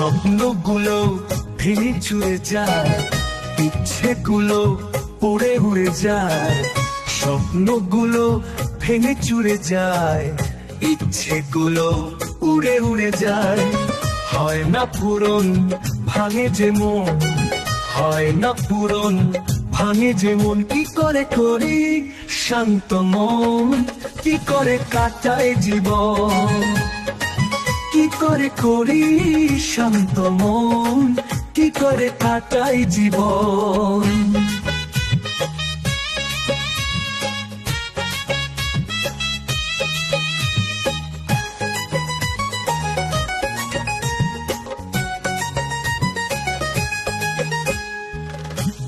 স্বপ্নগুলো ভেঙে চুরে যায়, ইচ্ছেগুলো উড়ে উড়ে যায়, স্বপ্নগুলো ভেঙে চুরে যায়, ইচ্ছেগুলো উড়ে উড়ে যায়। হয় না পূরণ, ভাঙে যে মন, হয় না পূরণ, ভাঙে যে মন। কি করে করি শান্ত মন, কি করে কাটায় জীবন? করে করি শান্ত মন? কি করে কাটাই জীবন?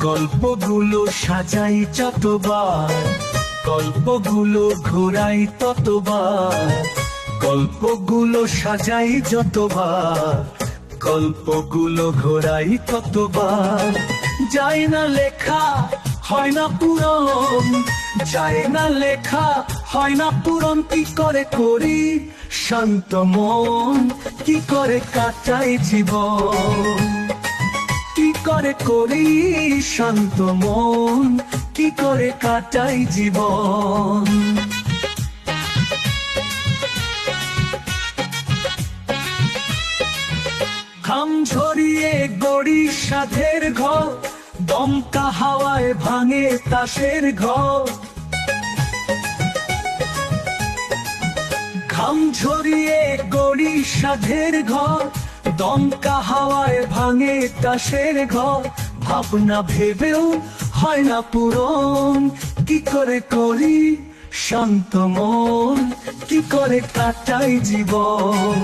গল্পগুলো সাজাই যতবার গল্পগুলো ঘোরাই ততবার। গল্পগুলো সাজাই যতবার, গল্পগুলো ঘোরাই ততবার। যায় না লেখা, হয় না পূরণ। যায় না লেখা, হয় না পূরণ। কি করে করি? শান্ত মন, কি করে কাটাই জীবন? কি করে করি? শান্ত মন, কি করে কাটাই জীবন? ঘাম ঝরিয়ে গড়ি সাধের ঘর, দমকা হাওয়ায় ভাঙে তাসের ঘর। ঘাম ঝরিয়ে গড়ি সাধের ঘর, দমকা হাওয়ায় ভাঙে তাসের ঘর। ভাবনা ভেবেও হয় না পূরণ, কি করে করি শান্ত মন, কি করে কাটাই জীবন।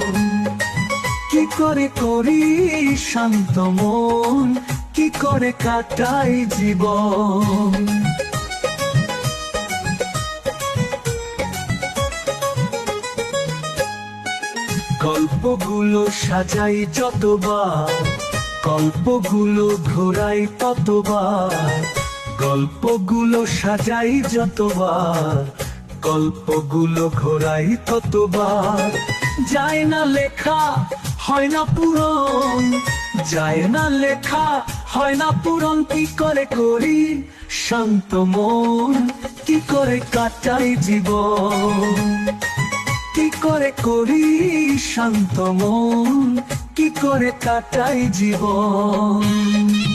কি করে করি শান্ত মন? কি করে কাটাই জীবন? গল্পগুলো সাজাই যতবার, গল্পগুলো ঘোরাই ততবার, গল্পগুলো সাজাই যতবার গল্পগুলো ঘোরাই ততবার যায় না লেখা, হয় না পূরণ। যায় না লেখা, হয় না পূরণ। কি করে করি শান্ত মন? কি করে কাটাই জীবন? কি করে করি শান্ত মন? কি করে কাটাই জীবন?